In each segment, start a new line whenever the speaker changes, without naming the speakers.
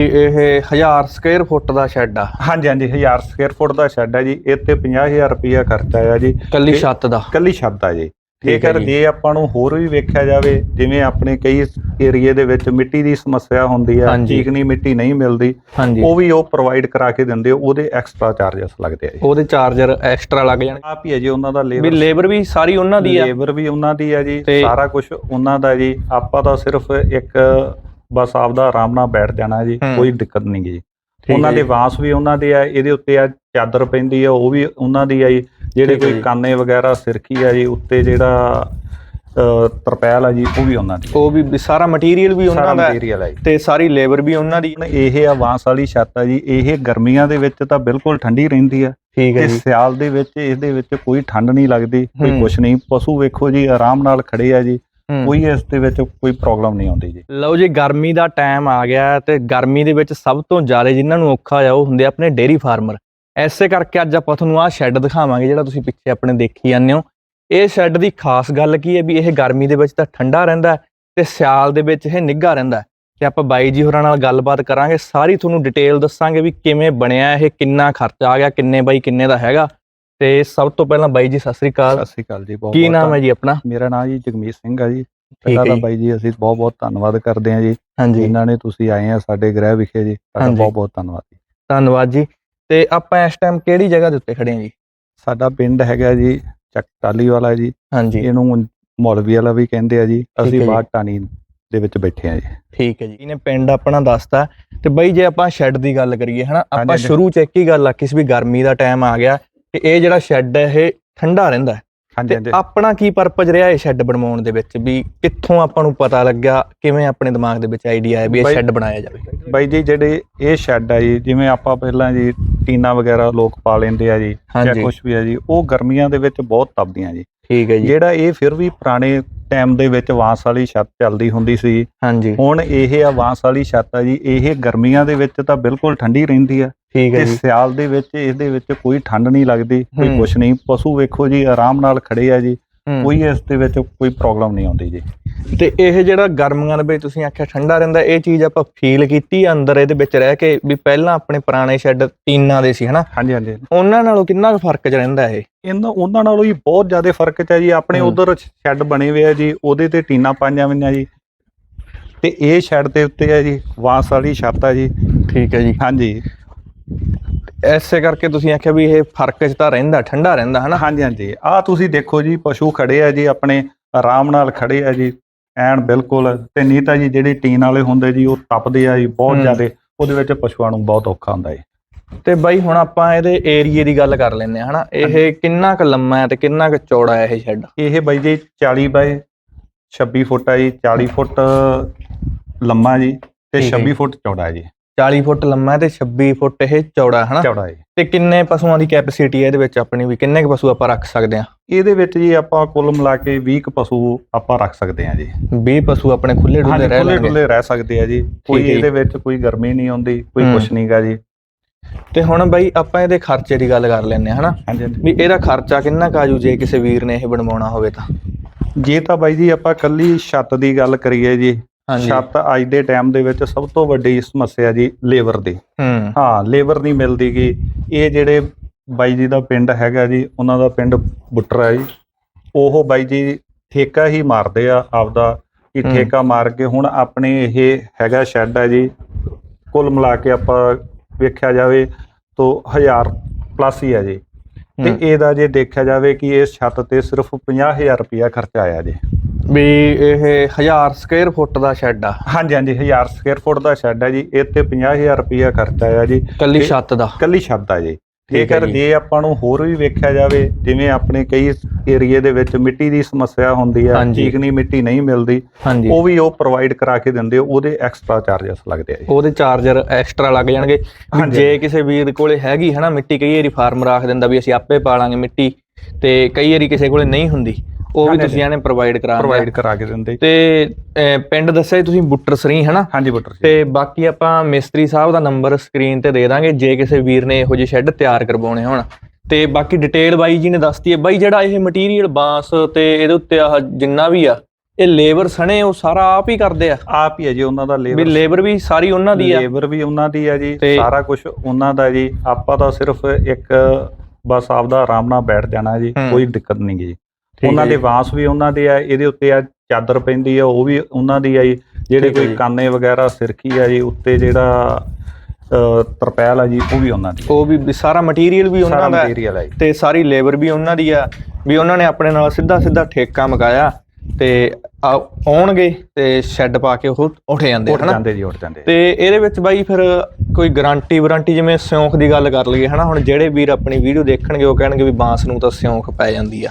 ਇਹ 1000 square foot ਦਾ shed ਆ।
ਹਾਂਜੀ ਹਾਂਜੀ 1000 ਸਕੁਅਰ ਫੁੱਟ ਦਾ ਸ਼ੈੱਡ ਹੈ ਜੀ। ਤੇ 50000 ਰੁਪਇਆ ਖਰਚਾ ਆਇਆ ਜੀ।
ਕੱਲੀ ਛੱਤ ਦਾ।
ਕੱਲੀ ਛੱਤ ਆ ਜੀ।
ਠੀਕ ਹੈ ਜੀ।
ਆਪਾਂ ਨੂੰ ਹੋਰ ਵੀ ਵੇਖਿਆ ਜਾਵੇ ਜਿਵੇਂ ਆਪਣੇ ਕਈ ਏਰੀਏ ਦੇ ਵਿੱਚ ਮਿੱਟੀ ਦੀ ਸਮੱਸਿਆ ਹੁੰਦੀ ਆ। ਚੀਕਣੀ ਮਿੱਟੀ ਨਹੀਂ ਮਿਲਦੀ ਉਹ ਵੀ ਉਹ ਪ੍ਰੋਵਾਈਡ ਕਰਾ ਕੇ ਦਿੰਦੇ ਆ, ਉਹਦੇ ਐਕਸਟਰਾ ਚਾਰजेस ਲੱਗਦੇ ਆ ਜੀ।
ਉਹਦੇ ਚਾਰਜਰ ਐਕਸਟਰਾ ਲੱਗ ਜਾਣਗੇ
ਆਪ ਹੀ ਹੈ ਜੀ ਉਹਨਾਂ ਦਾ
ਵੀ
ਲੇਬਰ
ਲੇਬਰ ਵੀ ਸਾਰੀ ਉਹਨਾਂ ਦੀ ਆ।
ਲੇਬਰ ਵੀ ਉਹਨਾਂ ਦੀ ਹੈ ਜੀ ਸਾਰਾ ਕੁਝ ਉਹਨਾਂ ਦਾ ਜੀ। ਆਪਾਂ ਤਾਂ ਸਿਰਫ ਇੱਕ ਬਸ ਆਪਦਾ ਆਰਾਮ ਨਾਲ ਬੈਠ ਜਾਣਾ ਜੀ। ਕੋਈ ਦਿੱਕਤ ਨਹੀਂ ਜੀ ਉਹਨਾਂ ਦੇ। ਵਾਂਸ ਵੀ ਉਹਨਾਂ ਦੇ ਆ ਇਹਦੇ ਉੱਤੇ ਆ ਚਾਦਰ ਪੈਂਦੀ ਆ ਉਹ ਵੀ ਉਹਨਾਂ ਦੀ ਆ ਜੀ ਜਿਹੜੇ ਕੋਈ। ਕਾਨੇ ਵਗੈਰਾ ਸਿਰਕੀ ਆ ਜੀ ਉੱਤੇ ਜਿਹੜਾ ਤਰਪੈਲ ਆ ਜੀ ਉਹ ਵੀ ਉਹਨਾਂ ਦੀ
ਉਹ ਵੀ ਸਾਰਾ ਮਟੀਰੀਅਲ ਵੀ ਉਹਨਾਂ ਦਾ ਤੇ ਸਾਰੀ ਲੇਬਰ ਵੀ ਉਹਨਾਂ ਦੀ
ਇਹ ਆ ਵਾਂਸ ਵਾਲੀ ਛੱਤ ਆ ਜੀ ਇਹ ਗਰਮੀਆਂ ਦੇ ਵਿੱਚ ਤਾਂ ਬਿਲਕੁਲ ਠੰਡੀ ਰਹਿੰਦੀ ਆ
ਠੀਕ ਹੈ ਜੀ
ਸਿਆਲ ਦੇ ਵਿੱਚ ਇਹਦੇ ਵਿੱਚ ਕੋਈ ਠੰਡ ਨਹੀਂ ਲੱਗਦੀ ਕੋਈ। ਕੁਛ ਨਹੀਂ ਪਸ਼ੂ ਵੇਖੋ ਜੀ ਆਰਾਮ ਨਾਲ ਖੜੇ ਆ ਜੀ। ਕੋਈ ਇਸ ਦੇ ਵਿੱਚ ਕੋਈ ਪ੍ਰੋਬਲਮ ਨਹੀਂ ਆਉਂਦੀ ਜੀ।
ਲਓ ਜੀ ਗਰਮੀ ਦਾ ਟਾਈਮ ਆ ਗਿਆ ਤੇ ਗਰਮੀ ਦੇ ਵਿੱਚ ਸਭ ਤੋਂ ਜ਼ਿਆਦਾ ਜਿਨ੍ਹਾਂ ਨੂੰ ਔਖਾ ਆ ਉਹ ਹੁੰਦੇ ਆਪਣੇ ਡੇਰੀ ਫਾਰਮਰ ਐਸੇ ਕਰਕੇ ਅੱਜ ਆਪਾਂ ਤੁਹਾਨੂੰ ਆਹ ਸ਼ੈੱਡ ਦਿਖਾਵਾਂਗੇ ਜਿਹੜਾ ਤੁਸੀਂ ਪਿੱਛੇ ਆਪਣੇ ਦੇਖੀ ਜਾਂਦੇ ਹੋ। ਇਹ ਸ਼ੈੱਡ ਦੀ ਖਾਸ ਗੱਲ ਕੀ ਹੈ ਵੀ ਇਹ ਗਰਮੀ ਦੇ ਵਿੱਚ ਤਾਂ ਠੰਡਾ ਰਹਿੰਦਾ ਤੇ ਸਿਆਲ ਦੇ ਵਿੱਚ ਇਹ ਨਿੱਘਾ ਰਹਿੰਦਾ। ਤੇ ਆਪਾਂ ਬਾਈ ਜੀ ਹੋਰਾਂ ਨਾਲ ਗੱਲਬਾਤ ਕਰਾਂਗੇ ਸਾਰੀ ਤੁਹਾਨੂੰ ਡਿਟੇਲ ਦੱਸਾਂਗੇ ਵੀ ਕਿਵੇਂ ਬਣਿਆ ਇਹ ਕਿੰਨਾ ਖਰਚਾ ਆ ਗਿਆ ਕਿੰਨੇ ਬਾਈ ਕਿੰਨੇ ਦਾ ਹੈਗਾ। ਤੇ ਸਭ ਤੋਂ ਪਹਿਲਾਂ ਬਾਈ ਜੀ ਸਤਿ ਸ੍ਰੀ ਅਕਾਲ।
ਸਤਿ ਸ਼੍ਰੀ ਅਕਾਲ ਜੀ ਬਹੁਤ
ਕੀ ਨਾਮ ਹੈ ਜੀ ਆਪਣਾ?
ਮੇਰਾ ਨਾਮ ਜੀ ਜਗਮੀਤ ਸਿੰਘ ਆ ਜੀ।
ਠੀਕ
ਪਹਿਲਾਂ
ਹੈ
ਤਾਂ। ਬਾਈ ਜੀ ਅਸੀਂ ਬਹੁਤ ਬਹੁਤ ਧੰਨਵਾਦ ਕਰਦੇ ਹਾਂ ਜੀ। ਜਿਨ੍ਹਾਂ ਨੇ ਤੁਸੀਂ ਆਏ ਆ ਸਾਡੇ ਗ੍ਰਹਿ ਵਿਖੇ ਜੀ ਤੁਹਾਡਾ। ਬਹੁਤ ਬਹੁਤ ਧੰਨਵਾਦ ਜੀ।
ਧੰਨਵਾਦ ਜੀ। ਤੇ ਆਪਾਂ ਇਸ ਟਾਈਮ ਕਿਹੜੀ ਜਗ੍ਹਾ ਦੇ ਉੱਤੇ ਖੜੇ ਹਾਂ ਜੀ?
ਸਾਡਾ ਪਿੰਡ ਹੈਗਾ ਜੀ ਚੱਕਟਾਲੀ ਵਾਲਾ ਜੀ।
ਹਾਂਜੀ।
ਇਹਨੂੰ ਮੌਲਵੀ ਵਾਲਾ ਵੀ ਕਹਿੰਦੇ ਆ ਜੀ। ਅਸੀਂ। ਬਾਹਰ ਟਾਣੀ ਦੇ ਵਿੱਚ ਬੈਠੇ ਆ ਜੀ।
ਠੀਕ ਹੈ ਜੀ। ਇਹਨੇ ਪਿੰਡ ਆਪਣਾ ਦੱਸਤਾ। ਤੇ ਬਈ ਜੇ ਆਪਾਂ ਸ਼ੈੱਡ ਦੀ ਗੱਲ ਕਰੀਏ ਹਨਾ ਆਪਾਂ। ਸ਼ੁਰੂ ਚ ਇੱਕ ਹੀ ਗੱਲ ਆਖੀ ਸੀ ਵੀ ਗਰਮੀ ਦਾ ਟਾਈਮ ਆ ਗਿਆ। ਤੇ ਇਹ ਜਿਹੜਾ ਸ਼ੈੱਡ ਹੈ ਇਹ ਠੰਡਾ ਰਹਿੰਦਾ ਹੈ।
ਹਾਂਜੀ
ਆਪਣਾ ਕੀ ਪਰਪਸ ਰਿਹਾ ਇਹ ਸ਼ੈੱਡ ਬਣਵਾਉਣ ਦੇ ਵਿੱਚ? ਵੀ ਕਿੱਥੋਂ ਆਪਾਂ ਨੂੰ ਪਤਾ ਲੱਗਿਆ ਕਿਵੇਂ ਆਪਣੇ ਦਿਮਾਗ ਦੇ ਵਿੱਚ ਆਈਡੀਆ ਆਇਆ ਵੀ ਇਹ ਸ਼ੈੱਡ ਬਣਾਇਆ ਜਾਵੇ?
ਬਾਈ ਜੀ ਜਿਹੜੇ ਇਹ ਸ਼ੈੱਡ ਆ ਜੀ ਜਿਵੇਂ ਆਪਾਂ ਪਹਿਲਾਂ ਜੀ ਟੀਨਾ ਵਗੈਰਾ ਲੋਕ ਪਾ ਲੈਂਦੇ ਆ ਜੀ ਜਾਂ ਕੁਝ ਵੀ ਆ ਜੀ ਉਹ ਗਰਮੀਆਂ ਦੇ ਵਿੱਚ ਬਹੁਤ ਤਪਦੀਆਂ ਜੀ।
ਠੀਕ ਹੈ ਜੀ।
ਜਿਹੜਾ ਇਹ ਫਿਰ ਵੀ ਪੁਰਾਣੇ ਟਾਈਮ ਦੇ ਵਿੱਚ ਵਾਂਸ ਵਾਲੀ ਛੱਤ ਚੱਲਦੀ ਹੁੰਦੀ ਸੀ।
ਹਾਂਜੀ।
ਹੁਣ ਇਹ ਆ ਵਾਂਸ ਵਾਲੀ ਛੱਤ ਆ ਜੀ ਇਹ ਗਰਮੀਆਂ ਦੇ ਵਿੱਚ ਤਾਂ ਬਿਲਕੁਲ ਠੰਡੀ ਰਹਿੰਦੀ ਆ।
ਠੀਕ ਹੈ ਜੀ।
ਸਿਆਲ ਦੇ ਵਿੱਚ ਇਹਦੇ ਵਿੱਚ ਕੋਈ ਠੰਡ ਨਹੀਂ ਲੱਗਦੀ ਕੋਈ। ਕੁਛ ਨਹੀਂ। ਪਸ਼ੂ ਵੇਖੋ ਜੀ ਆਰਾਮ ਨਾਲ ਖੜੇ ਆ ਜੀ। ਕੋਈ ਇਸ ਦੇ ਵਿੱਚ ਕੋਈ ਪ੍ਰੋਬਲਮ ਨਹੀਂ ਆਉਂਦੀ ਜੀ।
ਤੇ ਇਹ ਜਿਹੜਾ ਗਰਮੀਆਂ ਦੇ ਵਿੱਚ ਤੁਸੀਂ ਆਖਿਆ ਠੰਡਾ ਰਹਿੰਦਾ ਇਹ ਚੀਜ਼ ਆਪਾਂ ਫੀਲ ਕੀਤੀ ਅੰਦਰ ਇਹਦੇ ਵਿੱਚ ਰਹਿ ਕੇ ਵੀ ਪਹਿਲਾਂ ਆਪਣੇ ਪੁਰਾਣੇ ਸ਼ੈੱਡ ਟੀਨਾਂ ਦੇ ਸੀ ਹਨਾ?
ਹਾਂਜੀ ਹਾਂਜੀ।
ਉਹਨਾਂ ਨਾਲੋਂ ਕਿੰਨਾ ਕੁ ਫ਼ਰਕ ਚ ਰਹਿੰਦਾ ਇਹ?
ਇਹਨਾਂ ਉਹਨਾਂ ਨਾਲੋਂ ਹੀ ਬਹੁਤ ਜ਼ਿਆਦਾ ਫ਼ਰਕ ਹੈ ਜੀ। ਆਪਣੇ। ਉਧਰ ਸ਼ੈੱਡ ਬਣੇ ਹੋਏ ਆ ਜੀ ਉਹਦੇ ਤੇ ਟੀਨਾ ਪਾਈਆਂ ਹੋਈਆਂ ਜੀ। ਤੇ ਇਹ ਸ਼ੈੱਡ ਦੇ ਉੱਤੇ ਹੈ ਜੀ ਵਾਂਸ ਵਾਲੀ ਛੱਤ ਆ ਜੀ।
ਠੀਕ ਹੈ ਜੀ।
ਹਾਂਜੀ।
ਐਸੇ ਕਰਕੇ ਤੁਸੀਂ ਆਖਿਆ ਵੀ ਇਹ ਫ਼ਰਕ ਚ ਤਾਂ ਰਹਿੰਦਾ ਠੰਡਾ ਰਹਿੰਦਾ ਹਨਾ?
ਹਾਂਜੀ ਹਾਂਜੀ। ਆ ਤੁਸੀਂ ਦੇਖੋ ਜੀ ਪਸ਼ੂ ਖੜੇ ਆ ਜੀ ਆਪਣੇ ਆਰਾਮ ਨਾਲ ਖੜੇ ਆ ਜੀ ਐਨ ਬਿਲਕੁਲ ਤੇ ਨਹੀਂ ਤਾਂ ਜੀ ਜਿਹੜੇ ਟੀਨ ਵਾਲੇ ਹੁੰਦੇ ਜੀ ਉਹ ਤਪਦੇ ਆ ਜੀ ਬਹੁਤ। ਜ਼ਿਆਦਾ ਉਹਦੇ ਵਿੱਚ ਪਸ਼ੂਆਂ ਨੂੰ ਬਹੁਤ ਔਖਾ ਹੁੰਦਾ ਜੀ।
ਤੇ ਬਾਈ ਹੁਣ ਆਪਾਂ ਇਹਦੇ ਏਰੀਏ ਦੀ ਗੱਲ ਕਰ ਲੈਂਦੇ ਹਾਂ ਹਨਾ? ਇਹ ਕਿੰਨਾ ਕੁ ਲੰਮਾ ਹੈ ਤੇ ਕਿੰਨਾ ਕੁ ਚੌੜਾ ਹੈ ਇਹ ਸ਼ੈੱਡ?
ਇਹ ਬਾਈ ਜੀ 40 ਬਾਏ 26 ਫੁੱਟ ਆ ਜੀ 40 ਫੁੱਟ ਲੰਮਾ ਜੀ ਤੇ
ਠੀਕ ਹੈ
26
ਜੀ।
ਫੁੱਟ ਚੌੜਾ ਹੈ ਜੀ।
40 ਫੁੱਟ ਲੰਮਾ ਹੈ ਤੇ 26 ਫੁੱਟ ਇਹ ਚੌੜਾ ਹੈ ਹਨਾ?
ਚੌੜਾ ਹੈ
ਤੇ ਕਿੰਨੇ ਪਸ਼ੂਆਂ ਦੀ ਕੈਪੈਸਿਟੀ ਹੈ ਇਹਦੇ ਵਿੱਚ ਆਪਣੀ ਵੀ? ਕਿੰਨੇ ਕੁ ਪਸ਼ੂ ਆਪਾਂ ਰੱਖ ਸਕਦੇ ਹਾਂ?
ਇਹਦੇ ਵਿੱਚ ਜੀ ਆਪਾਂ ਕੁੱਲ ਮਿਲਾ ਕੇ 20 ਕੁ ਪਸ਼ੂ ਆਪਾਂ ਰੱਖ ਸਕਦੇ ਹਾਂ ਜੀ।
20 ਪਸ਼ੂ ਆਪਣੇ ਖੁੱਲੇ ਡੁੱਲੇ
ਹਾਂਜੀ
ਰਹਿ
ਖੁੱਲੇ
ਲੈਣਗੇ।
ਡੁੱਲੇ ਰਹਿ ਸਕਦੇ ਆ ਜੀ। ਕੋਈ
ਹੈ ਜੀ।
ਇਹਦੇ ਵਿੱਚ ਕੋਈ ਗਰਮੀ ਨਹੀਂ ਆਉਂਦੀ ਕੋਈ
ਹੂੰ।
ਕੁਛ ਨਹੀਂਗਾ ਜੀ।
ਤੇ ਹੁਣ ਬਾਈ ਆਪਾਂ ਇਹਦੇ ਖਰਚੇ ਦੀ ਗੱਲ ਕਰ ਲੈਂਦੇ ਹਾਂ ਹਨਾ?
ਹਾਂਜੀ ਹਾਂਜੀ।
ਵੀ ਇਹਦਾ ਖਰਚਾ ਕਿੰਨਾ ਕੁ ਆਜੂ ਜੇ ਕਿਸੇ ਵੀਰ ਨੇ ਇਹ ਬਣਵਾਉਣਾ ਹੋਵੇ ਤਾਂ?
ਜੇ ਤਾਂ ਬਾਈ ਜੀ ਆਪਾਂ ਕੱਲੀ ਛੱਤ ਦੀ ਗੱਲ ਕਰੀਏ ਜੀ ਛੱਤ ਅੱਜ ਦੇ ਟਾਈਮ ਦੇ ਵਿੱਚ ਸਭ ਤੋਂ ਵੱਡੀ ਸਮੱਸਿਆ ਜੀ ਲੇਬਰ ਦੀ।
ਹੂੰ।
ਲੇਬਰ ਨਹੀਂ ਮਿਲਦੀ ਗੀ। ਇਹ ਜਿਹੜੇ ਬਾਈ ਜੀ ਦਾ ਪਿੰਡ ਹੈਗਾ ਜੀ ਉਹਨਾਂ ਦਾ ਪਿੰਡ ਬੁੱਟਰ ਜੀ। ਉਹ ਬਾਈ ਜੀ ਠੇਕਾ ਹੀ ਮਾਰਦੇ ਆ ਆਪਦਾ ਕਿ। ਠੇਕਾ ਮਾਰ ਕੇ ਹੁਣ ਆਪਣੇ ਇਹ ਹੈਗਾ ਸ਼ੈੱਡ ਹੈ ਜੀ। ਕੁੱਲ ਮਿਲਾ ਕੇ ਆਪਾਂ ਵੇਖਿਆ ਜਾਵੇ ਤਾਂ 1000 ਪਲੱਸ ਹੀ ਹੈ ਜੀ। ਤੇ। ਇਹਦਾ ਜੇ ਦੇਖਿਆ ਜਾਵੇ ਕਿ ਇਸ ਛੱਤ ਤੇ ਸਿਰਫ 50000 ਰੁਪਇਆ ਖਰਚਾ ਆਇਆ ਜੀ।
ਵੀ ਇਹ 1000 ਸਕੁਅਰ ਫੁੱਟ ਦਾ ਸ਼ੈੱਡ ਆ।
ਹਾਂਜੀ ਹਾਂਜੀ 1000 ਸਕੁਅਰ ਫੁੱਟ ਦਾ ਸ਼ੈੱਡ ਹੈ ਜੀ। ਇਹ ਤੇ 50000 ਰੁਪਇਆ ਖਰਚਾ ਆਇਆ ਜੀ।
ਕੱਲੀ ਛੱਤ ਦਾ।
ਕੱਲੀ ਛੱਤ ਆ ਜੀ।
ਠੀਕ ਹੈ ਜੀ।
ਆਪਾਂ ਨੂੰ ਹੋਰ ਵੀ ਵੇਖਿਆ ਜਾਵੇ ਜਿਵੇਂ ਆਪਣੇ ਕਈ ਏਰੀਏ ਦੇ ਵਿੱਚ ਮਿੱਟੀ ਦੀ ਸਮੱਸਿਆ ਹੁੰਦੀ ਆ। ਚੀਕਣੀ ਮਿੱਟੀ ਨਹੀਂ ਮਿਲਦੀ ਉਹ ਵੀ ਉਹ ਪ੍ਰੋਵਾਈਡ ਕਰਾ ਕੇ ਦਿੰਦੇ ਆ, ਉਹਦੇ ਐਕਸਟਰਾ ਚਾਰजेस ਲੱਗਦੇ ਆ ਜੀ।
ਉਹਦੇ ਚਾਰਜਰ ਐਕਸਟਰਾ ਲੱਗ ਜਾਣਗੇ। ਜੇ ਕਿਸੇ ਵੀਰ ਕੋਲੇ ਹੈਗੀ ਹਨਾ ਮਿੱਟੀ ਕਈ ਵਾਰੀ ਫਾਰਮਰ ਆਖ ਦਿੰਦਾ ਵੀ ਅਸੀਂ ਆਪੇ ਪਾਲਾਂਗੇ ਮਿੱਟੀ ਤੇ ਕਈ ਵਾਰੀ ਕਿਸੇ ਕੋਲੇ ਨਹੀਂ ਹੁੰਦੀ। ਉਹ ਵੀ ਤੁਸੀਂ ਇਹਨੇ ਪ੍ਰੋਵਾਈਡ ਕਰਾ
ਪ੍ਰੋਵਾਈਡ ਕਰਾ ਕੇ ਦਿੰਦੇ।
ਤੇ ਪਿੰਡ ਦੱਸਿਆ ਜੀ ਤੁਸੀਂ ਬੁੱਟਰ ਸਰੀ ਹਨਾ?
ਹਾਂਜੀ ਬੁੱਟਰ ਜੀ
ਤੇ ਬਾਕੀ ਆਪਾਂ ਮਿਸਤਰੀ ਸਾਹਿਬ ਦਾ ਨੰਬਰ ਸਕਰੀਨ ਤੇ ਦੇ ਦਾਂਗੇ ਜੇ ਕਿਸੇ ਵੀਰ ਨੇ ਇਹੋ ਜਿਹੇ ਸ਼ੈੱਡ ਤਿਆਰ ਕਰਵਾਉਣੇ ਹੋਣ। ਤੇ ਬਾਕੀ ਡਿਟੇਲ ਬਾਈ ਜੀ ਨੇ ਦੱਸਤੀ ਹੈ। ਬਾਈ ਜਿਹੜਾ ਇਹ ਮਟੀਰੀਅਲ ਬਾਂਸ ਤੇ ਇਹਦੇ ਉੱਤੇ ਆਹ ਜਿੰਨਾ ਵੀ ਆ ਇਹ ਲੇਬਰ ਸਣੇ ਉਹ ਸਾਰਾ ਆਪ ਹੀ ਕਰਦੇ ਆ?
ਆਪ ਹੀ ਹੈ ਜੀ ਉਹਨਾਂ ਦਾ
ਵੀ
ਲੇਬਰ
ਲੇਬਰ ਵੀ ਸਾਰੀ ਉਹਨਾਂ ਦੀ ਆ?
ਲੇਬਰ ਵੀ ਉਹਨਾਂ ਦੀ ਹੈ ਜੀ ਸਾਰਾ ਕੁਝ ਉਹਨਾਂ ਦਾ ਜੀ। ਆਪਾਂ ਤਾਂ ਸਿਰਫ ਇੱਕ ਬਸ ਆਪਦਾ ਆਰਾਮ ਨਾਲ ਬੈਠ ਜਾਣਾ ਜੀ
ਹੂੰ।
ਕੋਈ ਦਿੱਕਤ ਨਹੀਂ
ਠੀਕ
ਉਹਨਾਂ ਦੇ। ਵਾਂਸ ਵੀ ਉਹਨਾਂ ਦੇ ਆ ਇਹਦੇ ਉੱਤੇ ਆ ਚਾਦਰ ਪੈਂਦੀ ਆ ਉਹ ਵੀ ਉਹਨਾਂ ਦੀ ਆ ਜੀ ਜਿਹੜੇ ਕੋਈ। ਕਾਨੇ ਵਗੈਰਾ ਸਿਰਕੀ ਆ ਜੀ ਉੱਤੇ ਜਿਹੜਾ ਤਰਪੈਲ ਆ ਜੀ ਉਹ ਵੀ ਉਹਨਾਂ ਦੀ।
ਉਹ ਵੀ ਸਾਰਾ ਮਟੀਰੀਅਲ ਵੀ ਉਹਨਾਂ ਦਾ ਤੇ ਸਾਰੀ ਲੇਬਰ ਵੀ ਉਹਨਾਂ ਦੀ ਆ ਵੀ ਉਹਨਾਂ ਨੇ ਆਪਣੇ ਨਾਲ ਸਿੱਧਾ ਸਿੱਧਾ ਠੇਕਾ ਮਕਾਇਆ ਤੇ ਆ- ਆਉਣਗੇ ਤੇ ਸ਼ੈੱਡ ਪਾ ਕੇ ਉਹ ਉੱਠ ਜਾਂਦੇ
ਉੱਠ
ਹਨਾ?
ਜਾਂਦੇ ਜੀ ਉੱਠ ਜਾਂਦੇ
ਤੇ ਇਹਦੇ ਵਿੱਚ ਬਾਈ ਫਿਰ ਕੋਈ ਗਾਰੰਟੀ ਵਾਰੰਟੀ ਜਿਵੇਂ ਸਿਉਂਖ ਦੀ ਗੱਲ ਕਰ ਲਈਏ ਹਨਾ? ਹੁਣ ਜਿਹੜੇ ਵੀਰ ਆਪਣੀ ਵੀਡੀਓ ਦੇਖਣਗੇ ਉਹ ਕਹਿਣਗੇ ਵੀ ਬਾਂਸ ਨੂੰ ਤਾਂ ਸਿਉਂਖ ਪੈ ਜਾਂਦੀ ਆ।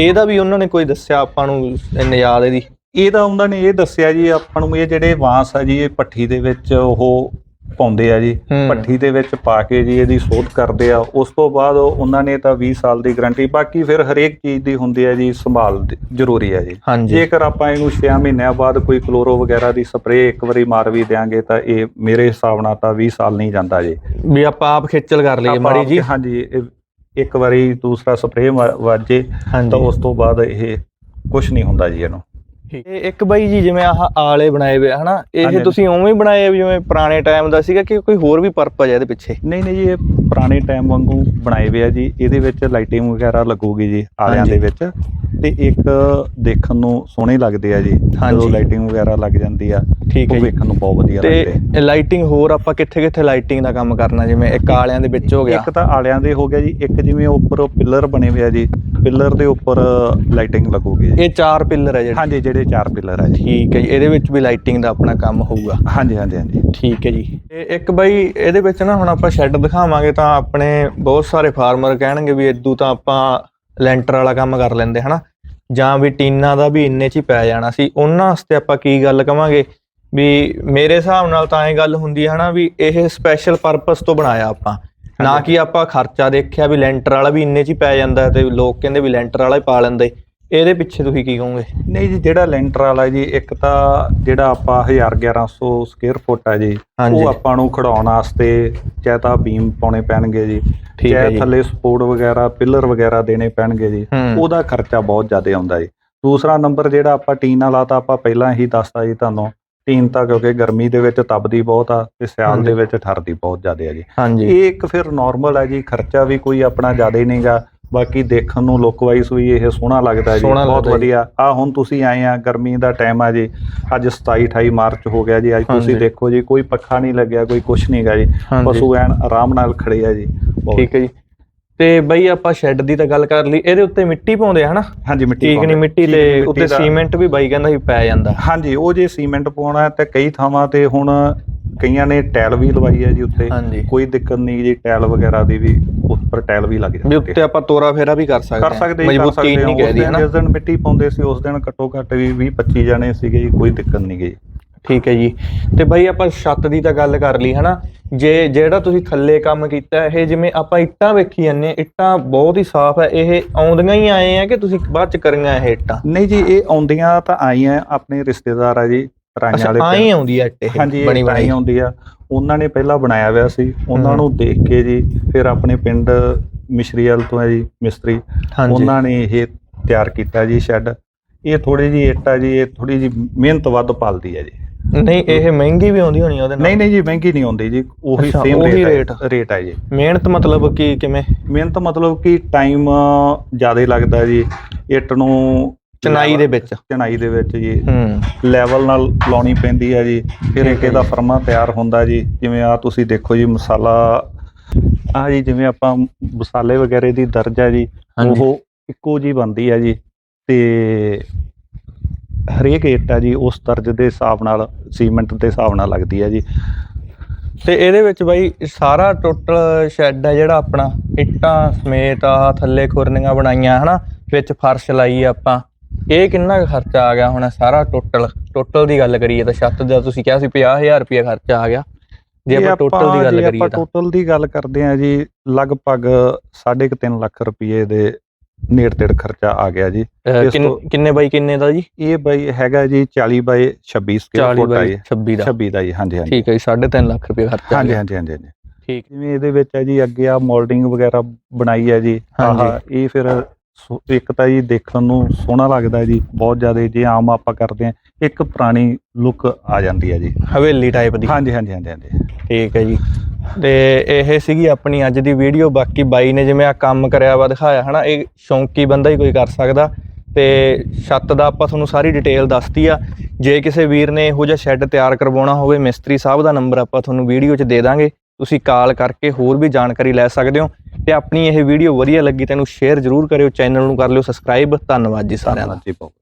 ਇਹਦਾ ਵੀ ਉਹਨਾਂ ਨੇ ਕੋਈ ਦੱਸਿਆ ਆਪਾਂ ਨੂੰ ਨਿਯਾਦ ਇਹਦੀ?
ਇਹਦਾ ਉਹਨਾਂ ਨੇ ਇਹ ਦੱਸਿਆ ਜੀ ਆਪਾਂ ਨੂੰ ਇਹ ਜਿਹੜੇ ਵਾਂਸ ਆ ਜੀ ਇਹ ਪੱਠੀ ਦੇ ਵਿੱਚ ਉਹ ਪਾਉਂਦੇ ਆ ਜੀ। ਪੱਠੀ ਦੇ ਵਿੱਚ ਪਾ ਕੇ ਜੀ ਇਹਦੀ ਸੋਧ ਕਰਦੇ ਆ। ਉਸ ਤੋਂ ਬਾਅਦ ਉਹਨਾਂ ਨੇ ਤਾਂ 20 ਸਾਲ ਦੀ ਗਾਰੰਟੀ ਬਾਕੀ ਫਿਰ ਹਰੇਕ ਚੀਜ਼ ਦੀ ਹੁੰਦੀ ਹੈ ਜੀ ਸੰਭਾਲ ਜ਼ਰੂਰੀ ਹੈ ਜੀ। ਜੇਕਰ ਆਪਾਂ ਇਹਨੂੰ 6 ਮਹੀਨਿਆਂ ਬਾਅਦ ਕੋਈ ਕਲੋਰੋ ਵਗੈਰਾ ਦੀ ਸਪਰੇਅ ਇੱਕ ਵਾਰੀ ਮਾਰ ਵੀ ਦਿਆਂਗੇ ਤਾਂ ਇਹ ਮੇਰੇ ਹਿਸਾਬ ਨਾਲ ਤਾਂ 20 ਸਾਲ ਨਹੀਂ ਜਾਂਦਾ ਜੀ।
ਵੀ ਆਪਾਂ ਆਪ ਖੇਚਲ ਕਰ ਲਈਏ ਮਾੜੀ ਜੀ।
ਹਾਂਜੀ ਇੱਕ ਵਾਰੀ ਦੂਸਰਾ ਸਪਰੇਅ ਵਾਜੇ ਤਾਂ ਉਸ ਤੋਂ ਬਾਅਦ ਇਹ ਕੁਝ ਨਹੀਂ ਹੁੰਦਾ ਜੀ ਇਹਨੂੰ।
ਇਹ ਇੱਕ ਬਾਈ ਜੀ ਜਿਵੇਂ ਆਹ ਆਲੇ ਬਣਾਏ ਹੋਏ ਆ ਹਨਾ ਇਹ। ਤੁਸੀਂ ਉਵੇਂ ਹੀ ਬਣਾਏ ਆ ਵੀ ਜਿਵੇਂ ਪੁਰਾਣੇ ਟਾਈਮ ਦਾ ਸੀਗਾ ਕਿ ਕੋਈ ਹੋਰ ਵੀ ਪਰਪਸ ਹੈ ਇਹਦੇ ਪਿੱਛੇ
ਨਹੀਂ ਨਹੀਂ ਜੀ ਇਹ ਪੁਰਾਣੇ ਟਾਈਮ ਵਾਂਗੂ ਬਣਾਏ ਹੋਏ ਆ ਜੀ ਇਹਦੇ ਵਿੱਚ ਲਾਈਟਿੰਗ ਵਗੈਰਾ ਲੱਗੂਗੀ ਜੀ ਆਲਿਆਂ। ਦੇ ਵਿੱਚ ਤੇ ਇੱਕ ਦੇਖਣ ਨੂੰ ਸੋਹਣੇ ਲੱਗਦੇ ਆ ਜੀ। ਜਦੋਂ ਲਾਈਟਿੰਗ ਵਗੈਰਾ ਲੱਗ ਜਾਂਦੀ ਆ
ਠੀਕ ਹੈ
ਉਹ ਵੇਖਣ ਨੂੰ ਬਹੁਤ ਵਧੀਆ ਲੱਗਦੇ
ਤੇ ਲਾਈਟਿੰਗ ਹੋਰ ਆਪਾਂ ਕਿੱਥੇ ਕਿੱਥੇ ਲਾਈਟਿੰਗ ਦਾ ਕੰਮ ਕਰਨਾ ਜਿਵੇਂ ਇੱਕ ਆਲਿਆਂ ਦੇ ਵਿੱਚ ਹੋ ਗਿਆ।
ਇੱਕ ਤਾਂ ਆਲਿਆਂ ਦੇ ਹੋ ਗਿਆ ਜੀ ਇੱਕ ਜਿਵੇਂ ਉੱਪਰ ਪਿੱਲਰ ਬਣੇ ਹੋਏ ਆ ਜੀ ਪਿੱਲਰ ਦੇ ਉੱਪਰ ਲਾਈਟਿੰਗ ਲੱਗੂਗੀ ਜੀ।
ਇਹ ਚਾਰ ਪਿੱਲਰ ਹੈ ਜਿਹੜੇ।
ਹਾਂਜੀ ਜਿਹੜੇ ਚਾਰ ਪਿੱਲਰ ਆ ਜੀ।
ਠੀਕ ਹੈ ਜੀ ਇਹਦੇ ਵਿੱਚ ਵੀ ਲਾਈਟਿੰਗ ਦਾ ਆਪਣਾ ਕੰਮ ਹੋਊਗਾ।
ਹਾਂਜੀ ਹਾਂਜੀ ਹਾਂਜੀ।
ਠੀਕ ਹੈ ਜੀ। ਤੇ ਇੱਕ ਬਾਈ ਇਹਦੇ ਵਿੱਚ ਨਾ ਹੁਣ ਆਪਾਂ ਸ਼ੈੱਡ ਦਿਖਾਵਾਂਗੇ ਤਾਂ ਆਪਣੇ ਬਹੁਤ ਸਾਰੇ ਫਾਰਮਰ ਕਹਿਣਗੇ ਵੀ ਇਦੋਂ ਤਾਂ ਆਪਾਂ ਲੈਂਟਰ ਵਾਲਾ ਕੰਮ ਕਰ ਲੈਂਦੇ ਹਨਾ? ਜਾਂ ਵੀ ਟੀਨਾ ਦਾ ਵੀ ਇੰਨੇ ਚ ਹੀ ਪੈ ਜਾਣਾ ਸੀ। ਉਹਨਾਂ ਵਾਸਤੇ ਆਪਾਂ ਕੀ ਗੱਲ ਕਵਾਂਗੇ? ਵੀ ਮੇਰੇ ਹਿਸਾਬ ਨਾਲ ਤਾਂ ਇਹ ਗੱਲ ਹੁੰਦੀ ਹੈ ਹਨਾ ਵੀ ਇਹ ਸਪੈਸ਼ਲ ਪਰਪਸ ਤੋਂ ਬਣਾਇਆ ਆਪਾਂ। ਨਾ। ਕਿ ਆਪਾਂ ਖਰਚਾ ਦੇਖਿਆ ਵੀ ਲੈਂਟਰ ਵਾਲਾ ਵੀ ਇੰਨੇ ਚ ਹੀ ਪੈ ਜਾਂਦਾ ਤੇ ਲੋਕ ਕਹਿੰਦੇ ਵੀ ਲੈਂਟਰ ਵਾਲਾ ਹੀ ਪਾ ਲੈਂਦੇ। ਇਹਦੇ ਪਿੱਛੇ ਤੁਸੀਂ ਕੀ ਕਹੋਗੇ?
ਨਹੀਂ ਜੀ ਜਿਹੜਾ ਲੈਂਟਰ ਵਾਲਾ ਜੀ ਇੱਕ ਤਾਂ ਜਿਹੜਾ ਆਪਾਂ 1100 ਸਕੁਅਰ ਫੁੱਟ ਆ ਜੀ। ਉਹ ਆਪਾਂ ਨੂੰ ਖੜਾਉਣ ਵਾਸਤੇ ਚਾਹੇ ਤਾਂ ਬੀਮ ਪਾਉਣੇ ਪੈਣਗੇ ਜੀ
ਠੀਕ ਹੈ
ਚਾਹੇ
ਜੀ।
ਥੱਲੇ ਸਪੋਰਟ ਵਗੈਰਾ ਪਿੱਲਰ ਵਗੈਰਾ ਦੇਣੇ ਪੈਣਗੇ ਜੀ ਉਹਦਾ ਖਰਚਾ ਬਹੁਤ ਜ਼ਿਆਦਾ ਆਉਂਦਾ ਜੀ। ਦੂਸਰਾ ਨੰਬਰ ਜਿਹੜਾ ਆਪਾਂ ਟੀਨ ਵਾਲਾ ਤਾਂ ਆਪਾਂ ਪਹਿਲਾਂ ਹੀ ਦੱਸਤਾ ਜੀ ਤੁਹਾਨੂੰ ਟੀਨ ਤਾਂ ਕਿਉਂਕਿ ਗਰਮੀ ਦੇ ਵਿੱਚ ਤਪਦੀ ਬਹੁਤ ਆ ਤੇ ਸਿਆਲ ਦੇ। ਵਿੱਚ ਠਰਦੀ ਬਹੁਤ ਜ਼ਿਆਦਾ ਆ ਜੀ। ਇਹ ਇੱਕ ਫਿਰ ਨਾਰਮਲ ਹੈ ਜੀ ਖਰਚਾ ਵੀ ਕੋਈ ਆਪਣਾ ਜ਼ਿਆਦਾ ਨਹੀਂਗਾ ਬਾਕੀ ਦੇਖਣ ਨੂੰ ਲੁੱਕ ਵਾਈਜ਼ ਵੀ ਇਹ ਸੋਹਣਾ ਲੱਗਦਾ ਜੀ
ਸੋਹਣਾ
ਬਹੁਤ
ਲੱਗਦਾ ਜੀ।
ਵਧੀਆ। ਆ ਹੁਣ ਤੁਸੀਂ ਆਏ ਆ ਗਰਮੀ ਦਾ ਟਾਈਮ ਆ ਜੀ। ਅੱਜ 27 28 ਮਾਰਚ ਹੋ ਗਿਆ ਜੀ ਅੱਜ ਤੁਸੀਂ
ਹਾਂਜੀ।
ਦੇਖੋ ਜੀ ਕੋਈ ਪੱਖਾ ਨਹੀਂ ਲੱਗਿਆ ਕੋਈ ਕੁਛ ਨਹੀਂਗਾ ਜੀ।
ਹਾਂਜੀ।
ਪਸ਼ੂ ਐਨ ਆਰਾਮ ਨਾਲ ਖੜੇ ਆ ਜੀ ਬਹੁਤ-
ਠੀਕ ਹੈ ਜੀ। ਤੇ ਬਈ ਆਪਾਂ ਸ਼ੈੱਡ ਦੀ ਤਾਂ ਗੱਲ ਕਰ ਲਈ ਇਹਦੇ ਉੱਤੇ ਮਿੱਟੀ ਪਾਉਂਦੇ ਆ ਹਨਾ?
ਹਾਂਜੀ ਮਿੱਟੀ
ਠੀਕ ਨਹੀਂ। ਮਿੱਟੀ
ਠੀਕ
ਤੇ ਉੱਤੇ
ਦਾ-
ਸੀਮੈਂਟ ਵੀ ਬਾਈ ਕਹਿੰਦਾ ਸੀ ਪੈ ਜਾਂਦਾ।
ਹਾਂਜੀ ਉਹ ਜੇ ਸੀਮੈਂਟ ਪਾਉਣਾ ਹੈ ਤੇ ਕਈ ਥਾਵਾਂ ਤੇ ਹੁਣ ਕਈਆਂ ਨੇ ਟਾਇਲ ਵੀ ਲਵਾਈ ਹੈ ਜੀ ਉੱਤੇ।
ਹਾਂਜੀ।
ਕੋਈ ਦਿੱਕਤ ਨਹੀਂ ਜੀ ਟਾਇਲ ਵਗੈਰਾ ਦੀ ਵੀ ਉੱਪਰ ਟਾਇਲ ਵੀ ਲੱਗ
ਵੀ
ਜਾਂਦੀ
ਉੱਤੇ ਆਪਾਂ ਤੋਰਾ ਫੇਰਾ ਵੀ ਕਰ ਸਕਦੇ
ਕਰ
ਹਾਂ।
ਸਕਦੇ ਜੀ, ਕਰ
ਮਜ਼ਬੂਤੀ
ਸਕਦੇ
ਨਹੀਂ
ਹਾਂ।
ਕਹਿਦੀ
ਉਸ ਦਿਨ
ਹਨਾ?
ਜਿਸ ਦਿਨ ਮਿੱਟੀ ਪਾਉਂਦੇ ਸੀ ਉਸ ਦਿਨ ਘੱਟੋ ਘੱਟ ਵੀ 20 25 ਜਣੇ ਸੀਗੇ ਜੀ ਕੋਈ ਦਿੱਕਤ ਨਹੀਂ ਗਈ
ਠੀਕ ਹੈ ਜੀ। ਤੇ ਬਾਈ ਆਪਾਂ ਛੱਤ ਦੀ ਤਾਂ ਗੱਲ ਕਰ ਲਈ ਹਨਾ? ਜੇ ਜਿਹੜਾ ਤੁਸੀਂ ਥੱਲੇ ਕੰਮ ਕੀਤਾ ਇਹ ਜਿਵੇਂ ਆਪਾਂ ਇੱਟਾਂ ਵੇਖੀ ਜਾਂਦੇ ਹਾਂ, ਇੱਟਾਂ ਬਹੁਤ ਹੀ ਸਾਫ਼ ਹੈ। ਇਹ ਆਉਂਦੀਆਂ ਹੀ ਆਏ ਆ ਕਿ ਤੁਸੀਂ ਬਾਅਦ ਚ ਕਰੀਆਂ ਇਹ ਇੱਟਾਂ?
ਨਹੀਂ ਜੀ ਇਹ ਆਉਂਦੀਆਂ ਤਾਂ ਆਈਆਂ ਆਪਣੇ ਰਿਸ਼ਤੇਦਾਰ ਆ ਜੀ। ਰਾਈਆਂ ਵਾਲੇ ਪਿੰਡ।
ਆਉਂਦੀ ਹੈ ਇੱਟ
ਹਾਂਜੀ
ਬਣੀ
ਹੀ ਆਉਂਦੀ ਆ। ਉਹਨਾਂ ਨੇ ਪਹਿਲਾਂ ਬਣਾਇਆ ਹੋਇਆ ਸੀ। ਉਹਨਾਂ। ਨੂੰ ਦੇਖ ਕੇ ਜੀ ਫਿਰ ਆਪਣੇ ਪਿੰਡ ਮਿਸ਼ਰੀਵਾਲ ਤੋਂ ਹੈ ਜੀ ਮਿਸਤਰੀ। ਉਹਨਾਂ ਨੇ ਇਹ ਤਿਆਰ ਕੀਤਾ ਜੀ ਸ਼ੈੱਡ। ਇਹ ਥੋੜੀ ਜੀ ਇੱਟ ਆ ਜੀ ਇਹ ਥੋੜੀ ਜੀ ਮਿਹਨਤ ਵੱਧ ਪਾਲਦੀ ਹੈ ਜੀ।
ਨਹੀਂ ਇਹ ਮਹਿੰਗੀ ਵੀ ਆਉਂਦੀ ਹੋਣੀ ਉਹਦੇ ਨਾਲ?
ਨਹੀਂ ਨਹੀਂ ਜੀ ਮਹਿੰਗੀ ਨਹੀਂ ਆਉਂਦੀ ਜੀ। ਉਹੀ ਸੇਮ ਰੇਟ ਰੇਟ ਹੈ ਜੀ।
ਮਿਹਨਤ ਮਤਲਬ ਕੀ ਕਿਵੇਂ?
ਮਿਹਨਤ ਮਤਲਬ ਕਿ ਟਾਈਮ ਜ਼ਿਆਦਾ ਲੱਗਦਾ ਜੀ। ਇੱਟ ਨੂੰ
ਚਨਾਈ ਦੇ ਵਿੱਚ।
ਚਣਾਈ ਦੇ ਵਿੱਚ ਜੀ। ਲੈਵਲ ਨਾਲ ਲਾਉਣੀ ਪੈਂਦੀ ਹੈ ਜੀ। ਫਿਰ ਇੱਕ ਇਹਦਾ। ਫਰਮਾ ਤਿਆਰ ਹੁੰਦਾ ਜੀ। ਜਿਵੇਂ ਆ ਤੁਸੀਂ ਦੇਖੋ ਜੀ ਮਸਾਲਾ ਆ ਜੀ ਜਿਵੇਂ ਆਪਾਂ ਮਸਾਲੇ ਵਗੈਰੇ ਦੀ ਦਰਜ ਹੈ ਜੀ। ਉਹ ਇੱਕੋ ਜੀ ਬਣਦੀ ਹੈ ਜੀ। ਤੇ ਹਰੇਕ ਇੱਟ ਆ ਜੀ ਉਸ ਦਰਜ ਦੇ ਹਿਸਾਬ ਨਾਲ ਸੀਮੈਂਟ ਦੇ ਹਿਸਾਬ ਨਾਲ ਲੱਗਦੀ ਹੈ ਜੀ।
ਤੇ ਇਹਦੇ ਵਿੱਚ ਬਾਈ ਸਾਰਾ ਟੋਟਲ ਸ਼ੈੱਡ ਹੈ ਜਿਹੜਾ ਆਪਣਾ। ਇੱਟਾਂ ਸਮੇਤ ਆ ਥੱਲੇ ਖੁਰਨੀਆਂ ਬਣਾਈਆਂ ਹਨਾ? ਵਿੱਚ ਫਰਸ਼ ਲਾਈ ਆਪਾਂ। ਇਹ ਕਿੰਨਾ ਕੁ ਖਰਚਾ ਆ ਗਿਆ ਹੁਣ ਸਾਰਾ ਟੋਟਲ ਟੋਟਲ ਦੀ ਗੱਲ ਕਰੀਏ ਤਾਂ ਛੱਤ ਦਾ ਤੁਸੀਂ ਕਿਹਾ ਸੀ 50000 ਰੁਪਏ ਖਰਚਾ ਆ ਗਿਆ। ਜੇ ਆਪਾਂ ਟੋਟਲ ਦੀ ਗੱਲ ਕਰੀਏ ਤਾਂ।
ਟੋਟਲ ਦੀ ਗੱਲ ਕਰਦੇ ਆ ਜੀ ਲਗਭਗ 3.5 ਲੱਖ ਰੁਪਏ ਦੇ ਨੇੜ ਤੇੜ ਖਰਚਾ ਆ ਗਿਆ ਜੀ।
ਕਿੰਨ- ਬਾਈ ਕਿੰਨੇ ਦਾ ਜੀ?
ਇਹ ਬਾਈ ਹੈਗਾ ਜੀ 40 ਬਾਈ 26 ਸਕੁਅਰ
40
ਫੁੱਟ
ਬਾਈ
ਜੀ
26 ਦਾ।
26 ਦਾ ਜੀ ਹਾਂਜੀ ਹਾਂਜੀ।
ਠੀਕ ਹੈ ਜੀ 3.5 ਲੱਖ ਰੁਪਏ ਖਰਚਾ
ਹਾਂਜੀ ਹਾਂਜੀ ਹਾਂਜੀ ਹਾਂਜੀ।
ਠੀਕ।
ਜਿਵੇਂ ਇਹਦੇ ਵਿੱਚ ਹੈ ਜੀ ਅੱਗੇ ਆ ਮੋਲਡਿੰਗ ਵਗੈਰਾ ਬਣਾਈ ਹੈ ਜੀ।
ਹਾਂਜੀ।
ਆਹ ਇਹ ਫਿਰ ਸੋ ਇੱਕ ਤਾਂ ਜੀ ਦੇਖਣ ਨੂੰ ਸੋਹਣਾ ਲੱਗਦਾ ਜੀ ਬਹੁਤ ਜ਼ਿਆਦਾ ਜੇ ਆਮ ਆਪਾਂ ਕਰਦੇ ਆ ਇੱਕ ਪੁਰਾਣੀ ਲੁੱਕ ਆ ਜਾਂਦੀ ਹੈ ਜੀ।
ਹਵੇਲੀ ਟਾਈਪ ਦੀ।
ਹਾਂਜੀ ਹਾਂਜੀ ਹਾਂਜੀ ਹਾਂਜੀ।
ਠੀਕ ਹੈ ਜੀ। ਤੇ ਇਹ ਸੀਗੀ ਆਪਣੀ ਅੱਜ ਦੀ ਵੀਡੀਓ ਬਾਕੀ ਬਾਈ ਨੇ ਜਿਵੇਂ ਆ ਕੰਮ ਕਰਿਆ ਵਾ ਦਿਖਾਇਆ ਹਨਾ ਇਹ ਸ਼ੌਂਕੀ ਬੰਦਾ ਹੀ ਕੋਈ ਕਰ ਸਕਦਾ। ਤੇ ਛੱਤ ਦਾ ਆਪਾਂ ਤੁਹਾਨੂੰ ਸਾਰੀ ਡਿਟੇਲ ਦੱਸਤੀ ਆ। ਜੇ ਕਿਸੇ ਵੀਰ ਨੇ ਇਹੋ ਜਿਹਾ ਸ਼ੈੱਡ ਤਿਆਰ ਕਰਵਾਉਣਾ ਹੋਵੇ ਮਿਸਤਰੀ ਸਾਹਿਬ ਦਾ ਨੰਬਰ ਆਪਾਂ ਤੁਹਾਨੂੰ ਵੀਡੀਓ 'ਚ ਦੇ ਦਾਂਗੇ। ਤੁਸੀਂ ਕਾਲ ਕਰਕੇ ਹੋਰ ਵੀ ਜਾਣਕਾਰੀ ਲੈ ਸਕਦੇ ਹੋ। ਤੇ ਆਪਣੀ ਇਹ ਵੀਡੀਓ ਵਧੀਆ ਲੱਗੀ, ਤੈਨੂੰ ਸ਼ੇਅਰ ਜ਼ਰੂਰ ਕਰਿਓ ਚੈਨਲ ਨੂੰ ਕਰ ਲਿਓ ਸਬਸਕ੍ਰਾਈਬ ਧੰਨਵਾਦ ਜੀ ਸਾਰਿਆਂ ਦਾ।
ਧੰਨਵਾਦ ਜੀ ਬਹੁਤ।